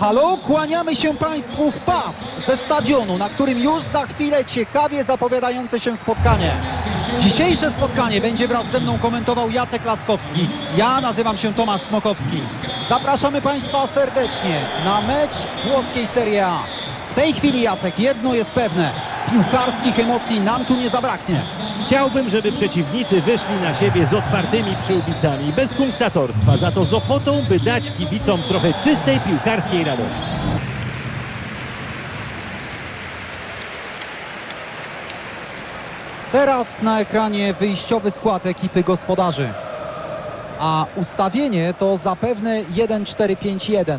Halo, kłaniamy się Państwu w pas ze stadionu, na którym już za chwilę ciekawie zapowiadające się spotkanie. Dzisiejsze spotkanie będzie wraz ze mną komentował Jacek Laskowski. Ja nazywam się Tomasz Smokowski. Zapraszamy Państwa serdecznie na mecz włoskiej Serie A. W tej chwili, Jacek, jedno jest pewne. Piłkarskich emocji nam tu nie zabraknie. Chciałbym, żeby przeciwnicy wyszli na siebie z otwartymi przyłbicami, bez kunktatorstwa, za to z ochotą, by dać kibicom trochę czystej piłkarskiej radości. Teraz na ekranie wyjściowy skład ekipy gospodarzy. A ustawienie to zapewne 1-4-5-1.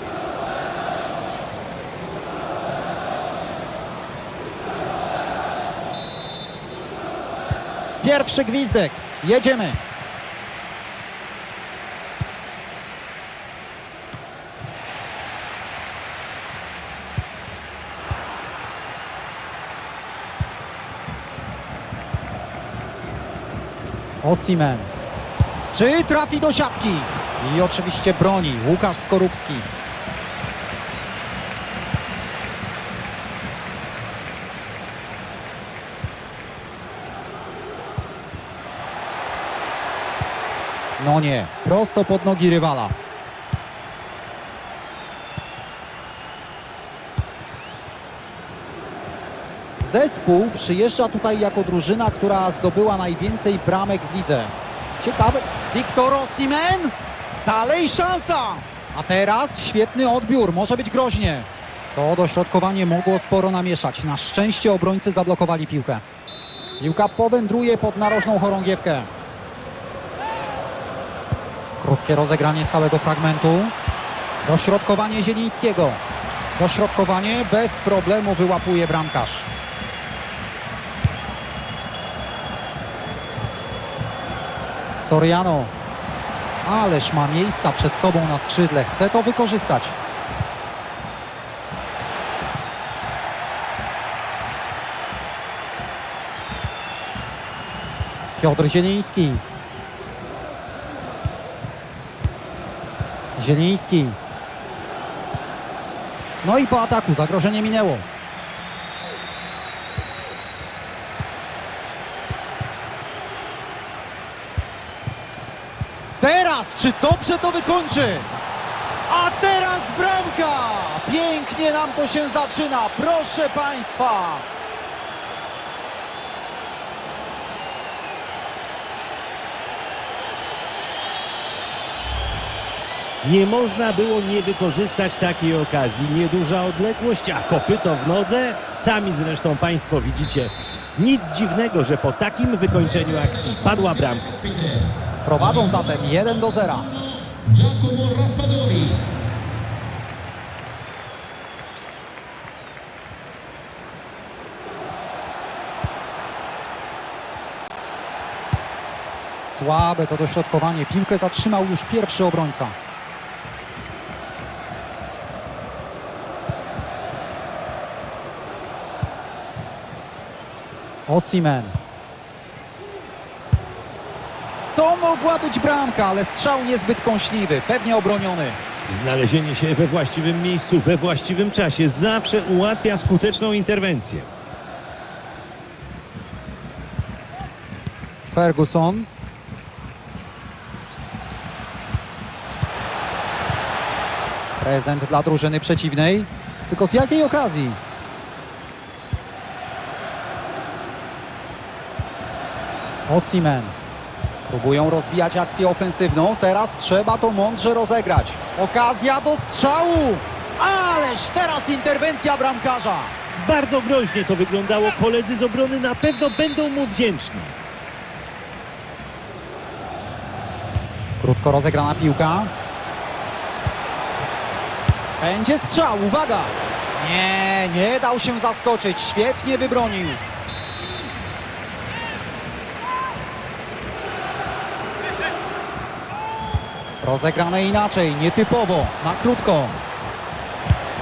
Pierwszy gwizdek. Jedziemy. Osimen. Czy trafi do siatki? I oczywiście broni Łukasz Skorupski. No nie, prosto pod nogi rywala. Zespół przyjeżdża tutaj jako drużyna, która zdobyła najwięcej bramek w lidze. Ciekawe. Wiktor Osimhen! Dalej szansa! A teraz świetny odbiór, może być groźnie. To dośrodkowanie mogło sporo namieszać. Na szczęście obrońcy zablokowali piłkę. Piłka powędruje pod narożną chorągiewkę. Krótkie rozegranie stałego fragmentu. Dośrodkowanie Zielińskiego. Dośrodkowanie bez problemu wyłapuje bramkarz. Soriano. Ależ ma miejsca przed sobą na skrzydle. Chce to wykorzystać. Piotr Zieliński. Zieliński. No i po ataku zagrożenie minęło. Teraz, czy dobrze to wykończy? A teraz bramka! Pięknie nam to się zaczyna, proszę Państwa! Nie można było nie wykorzystać takiej okazji. Nieduża odległość, a kopyto w nodze. Sami zresztą Państwo widzicie. Nic dziwnego, że po takim wykończeniu akcji padła bramka. Prowadzą zatem 1 do 0. Giacomo Raspadori. Słabe to dośrodkowanie. Piłkę zatrzymał już pierwszy obrońca. Osimen. To mogła być bramka, ale strzał niezbyt kąśliwy, pewnie obroniony. Znalezienie się we właściwym miejscu, we właściwym czasie zawsze ułatwia skuteczną interwencję. Ferguson. Prezent dla drużyny przeciwnej. Tylko z jakiej okazji? Osimen. Próbują rozwijać akcję ofensywną. Teraz trzeba to mądrze rozegrać. Okazja do strzału! Ależ teraz interwencja bramkarza. Bardzo groźnie to wyglądało. Koledzy z obrony na pewno będą mu wdzięczni. Krótko rozegrana piłka. Będzie strzał, uwaga! Nie, nie dał się zaskoczyć. Świetnie wybronił. Rozegrane inaczej, nietypowo, na krótko.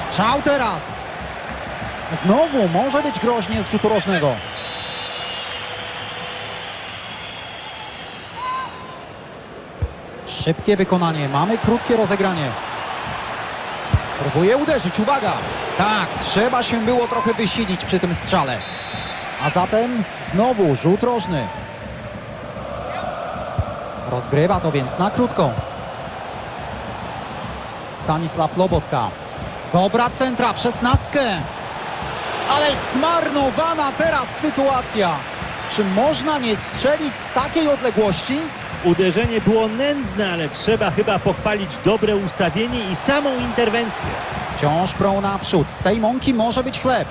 Strzał teraz. Znowu może być groźnie z rzutu rożnego. Szybkie wykonanie, mamy krótkie rozegranie. Próbuje uderzyć, uwaga! Tak, trzeba się było trochę wysilić przy tym strzale. A zatem znowu rzut rożny. Rozgrywa to więc na krótko. Stanisław Lobotka. Dobra centra w szesnastkę. Ależ zmarnowana teraz sytuacja. Czy można nie strzelić z takiej odległości? Uderzenie było nędzne, ale trzeba chyba pochwalić dobre ustawienie i samą interwencję. Wciąż prą naprzód. Z tej mąki może być chleb.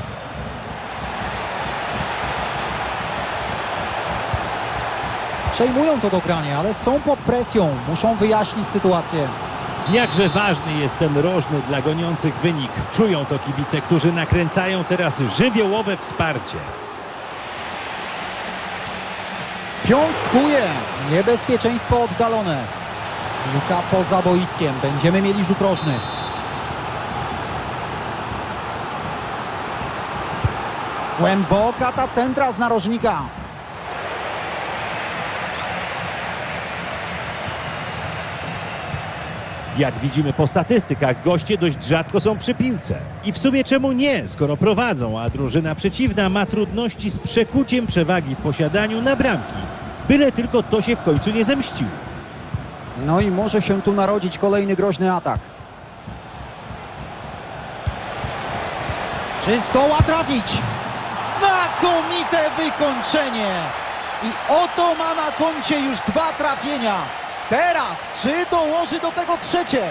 Przejmują to dogranie, ale są pod presją. Muszą wyjaśnić sytuację. Jakże ważny jest ten rożny dla goniących wynik. Czują to kibice, którzy nakręcają teraz żywiołowe wsparcie. Piąstkuje. Niebezpieczeństwo oddalone. Piłka poza boiskiem. Będziemy mieli rzut rożny. Głęboka ta centra z narożnika. Jak widzimy po statystykach, goście dość rzadko są przy piłce. I w sumie czemu nie, skoro prowadzą, a drużyna przeciwna ma trudności z przekuciem przewagi w posiadaniu na bramki. Byle tylko to się w końcu nie zemściło. No i może się tu narodzić kolejny groźny atak. Czy zdoła trafić? Znakomite wykończenie! I oto ma na koncie już dwa trafienia. Teraz, czy dołoży do tego trzecie?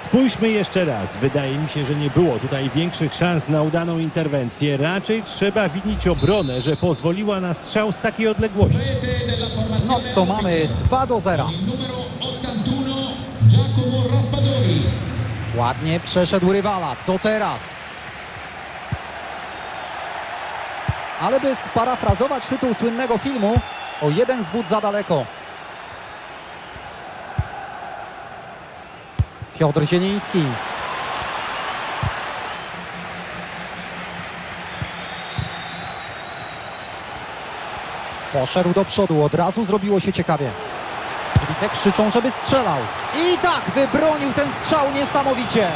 Spójrzmy jeszcze raz. Wydaje mi się, że nie było tutaj większych szans na udaną interwencję. Raczej trzeba winić obronę, że pozwoliła na strzał z takiej odległości. No to mamy 2 do 0. il numero 81 Giacomo Raspadori. Ładnie przeszedł rywala. Co teraz? Ale by sparafrazować tytuł słynnego filmu, o jeden zwód za daleko. Piotr Zieliński. Poszedł do przodu, od razu zrobiło się ciekawie. Kibice krzyczą, żeby strzelał. I tak wybronił ten strzał niesamowicie.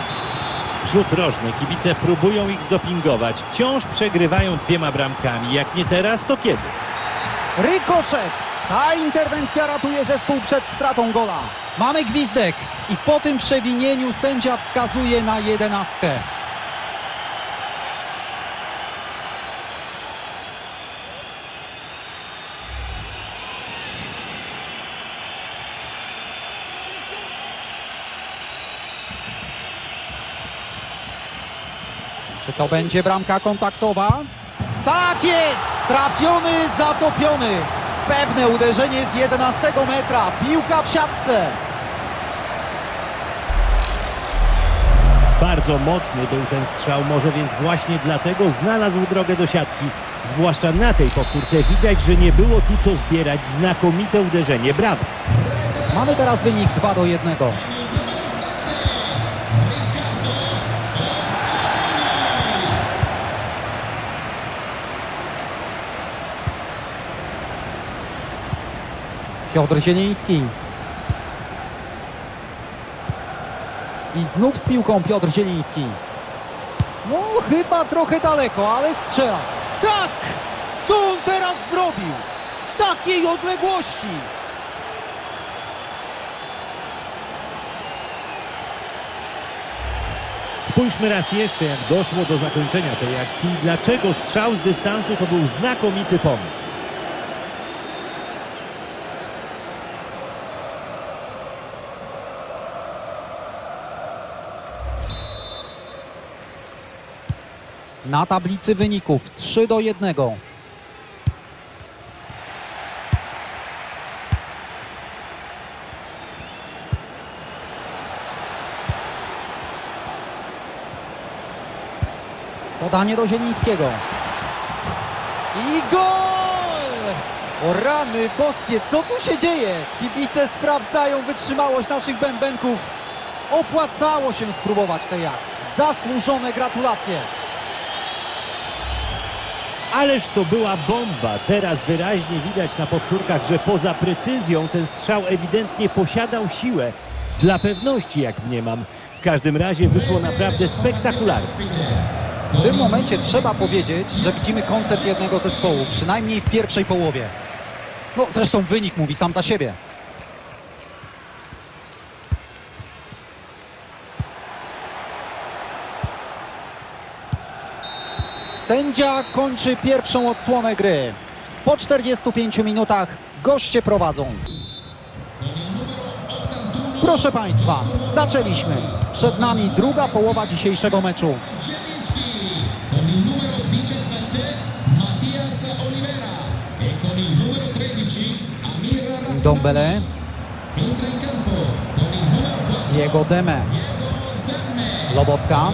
Rzut rożny. Kibice próbują ich zdopingować. Wciąż przegrywają dwiema bramkami. Jak nie teraz, to kiedy? Rykoszet! Ta interwencja ratuje zespół przed stratą gola. Mamy gwizdek i po tym przewinieniu sędzia wskazuje na jedenastkę. Czy to będzie bramka kontaktowa? Tak jest! Trafiony, zatopiony. Pewne uderzenie z 11 metra. Piłka w siatce. Bardzo mocny był ten strzał, może więc właśnie dlatego znalazł drogę do siatki. Zwłaszcza na tej powtórce widać, że nie było tu co zbierać. Znakomite uderzenie. Brawo! Mamy teraz wynik 2 do 1. Piotr Zieliński. I znów z piłką Piotr Zieliński. No, chyba trochę daleko, ale strzela. Tak! Co on teraz zrobił? z takiej odległości! Spójrzmy raz jeszcze, jak doszło do zakończenia tej akcji dlaczego strzał z dystansu to był znakomity pomysł. Na tablicy wyników 3 do 1. Podanie do Zielińskiego. I gol! O rany boskie, co tu się dzieje? Kibice sprawdzają wytrzymałość naszych bębenków. Opłacało się spróbować tej akcji. Zasłużone gratulacje. Ależ to była bomba. Teraz wyraźnie widać na powtórkach, że poza precyzją ten strzał ewidentnie posiadał siłę. Dla pewności, jak mniemam. W każdym razie wyszło naprawdę spektakularnie. W tym momencie trzeba powiedzieć, że widzimy koncert jednego zespołu, przynajmniej w pierwszej połowie. No zresztą wynik mówi sam za siebie. Sędzia kończy pierwszą odsłonę gry. Po 45 minutach goście prowadzą. Proszę Państwa, zaczęliśmy. Przed nami druga połowa dzisiejszego meczu. Zielinski con il numero 17 Mattias Olivera con il numero 13 Amir Rafa Dombele, entra in campo con il numero 4 Diego Deme, Lobotka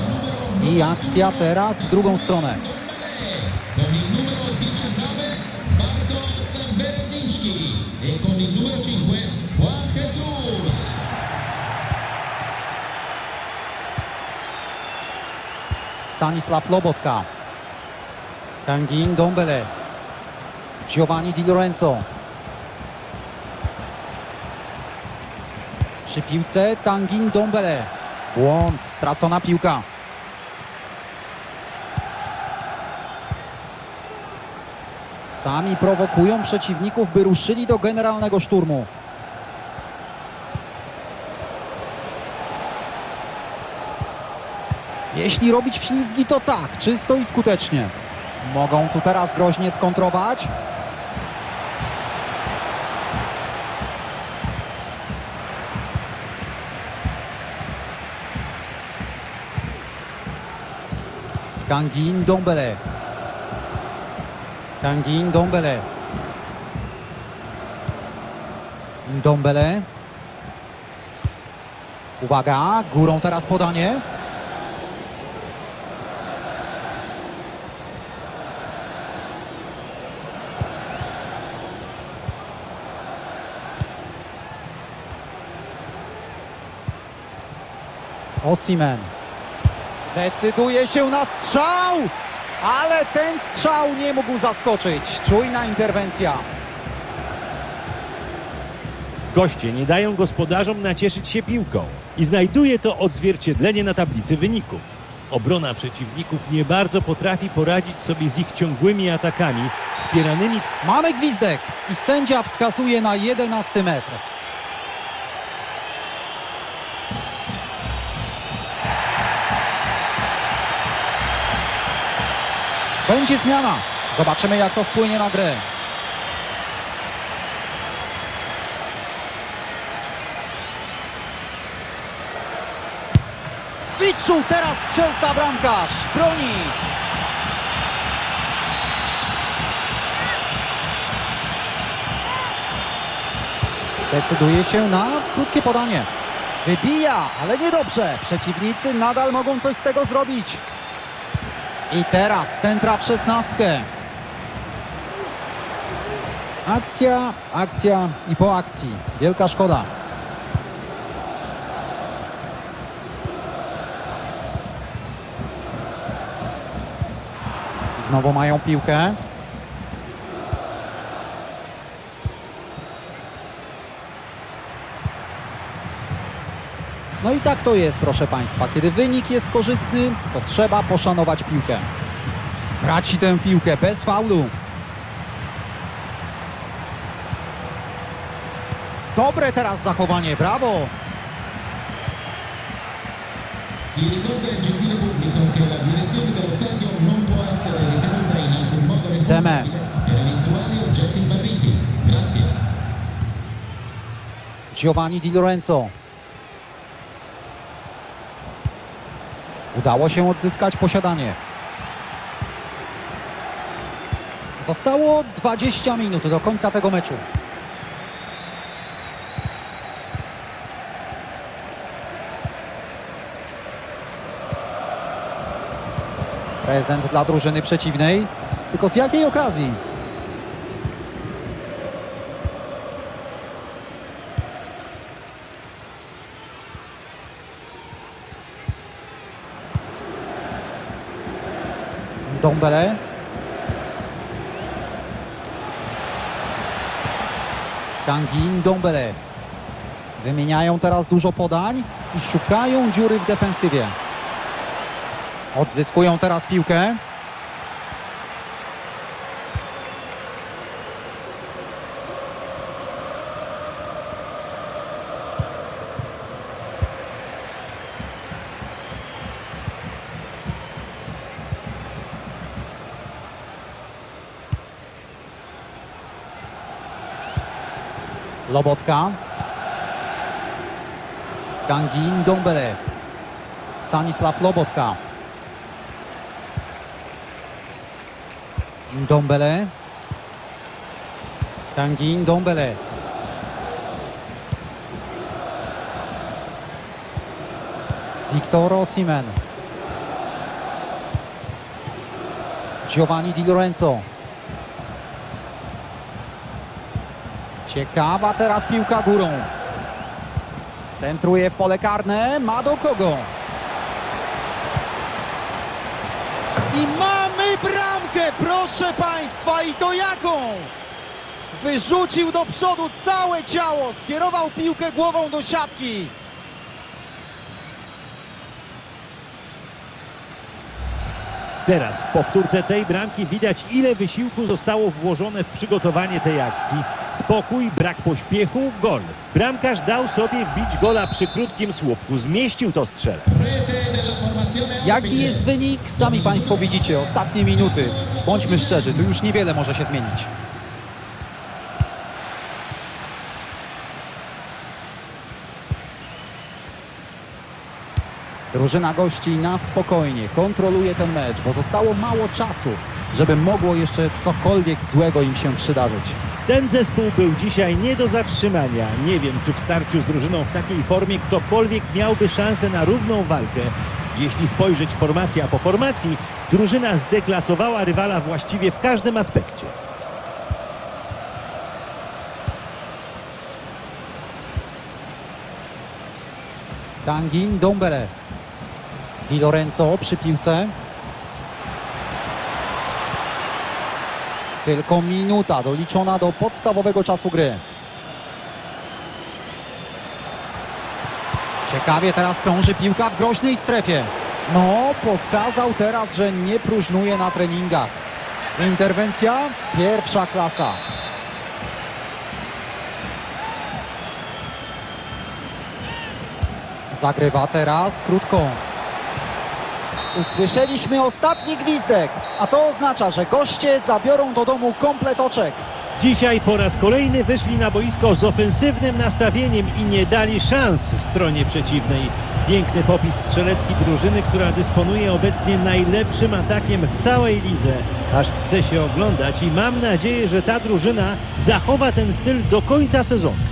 i akcja teraz w drugą stronę. con il numero 19 Bartosz Berezinski e con il numero 5 Juan Jesus Stanisław Lobotka. Tangin Dombele. Giovanni Di Lorenzo. Przy piłce Tangin Dombele. Błąd, stracona piłka. Sami prowokują przeciwników, by ruszyli do generalnego szturmu. Jeśli robić ślizgi, to tak, czysto i skutecznie. Mogą tu teraz groźnie skontrować. Kangin Dombele. Kangin Dombele. Dombele. Uwaga, górą teraz podanie. Osimen. Decyduje się na strzał, ale ten strzał nie mógł zaskoczyć. Czujna interwencja. Goście nie dają gospodarzom nacieszyć się piłką i znajduje to odzwierciedlenie na tablicy wyników. Obrona przeciwników nie bardzo potrafi poradzić sobie z ich ciągłymi atakami, wspieranymi Mamy gwizdek i sędzia wskazuje na 11 metr. Będzie zmiana. Zobaczymy jak to wpłynie na grę. Wyczuł teraz strzelca bramkarz. Broni. Decyduje się na krótkie podanie. Wybija, ale niedobrze. Przeciwnicy nadal mogą coś z tego zrobić. I teraz centra w szesnastkę. Akcja, akcja i po akcji. Wielka szkoda. Znowu mają piłkę. No i tak to jest, proszę Państwa. Kiedy wynik jest korzystny, to trzeba poszanować piłkę. Traci tę piłkę bez faulu. Dobre teraz zachowanie, brawo! Si ricorda il gentile Udało się odzyskać posiadanie. Zostało 20 minut do końca tego meczu. Prezent dla drużyny przeciwnej. Tylko z jakiej okazji? Dombele. Kangin Dombele. Wymieniają teraz dużo podań i szukają dziury w defensywie. Odzyskują teraz piłkę. Lobotka. Kangin Dombele. Stanisław Lobotka. Dombele. Kangin Dombele. Victor Osimhen. Giovanni Di Lorenzo. Ciekawa teraz piłka górą. Centruje w pole karne. Ma do kogo? I mamy bramkę, proszę Państwa, i to jaką? Wyrzucił do przodu całe ciało, skierował piłkę głową do siatki. Teraz w powtórce tej bramki widać ile wysiłku zostało włożone w przygotowanie tej akcji. Spokój, brak pośpiechu, gol. Bramkarz dał sobie wbić gola przy krótkim słupku. Zmieścił to strzelec. Jaki jest wynik? Sami Państwo widzicie, ostatnie minuty. Bądźmy szczerzy, tu już niewiele może się zmienić. Drużyna gości na spokojnie kontroluje ten mecz, bo zostało mało czasu, żeby mogło jeszcze cokolwiek złego im się przydarzyć. Ten zespół był dzisiaj nie do zatrzymania. Nie wiem, czy w starciu z drużyną w takiej formie ktokolwiek miałby szansę na równą walkę. Jeśli spojrzeć formacja po formacji, drużyna zdeklasowała rywala właściwie w każdym aspekcie. Dangin Dombele. Di Lorenzo przy piłce. Tylko minuta doliczona do podstawowego czasu gry. Ciekawie teraz krąży piłka w groźnej strefie. No, pokazał teraz, że nie próżnuje na treningach. Interwencja pierwsza klasa. Zagrywa teraz krótko. Usłyszeliśmy ostatni gwizdek, a to oznacza, że goście zabiorą do domu komplet oczek. Dzisiaj po raz kolejny wyszli na boisko z ofensywnym nastawieniem i nie dali szans stronie przeciwnej. Piękny popis strzelecki drużyny, która dysponuje obecnie najlepszym atakiem w całej lidze. Aż chce się oglądać i mam nadzieję, że ta drużyna zachowa ten styl do końca sezonu.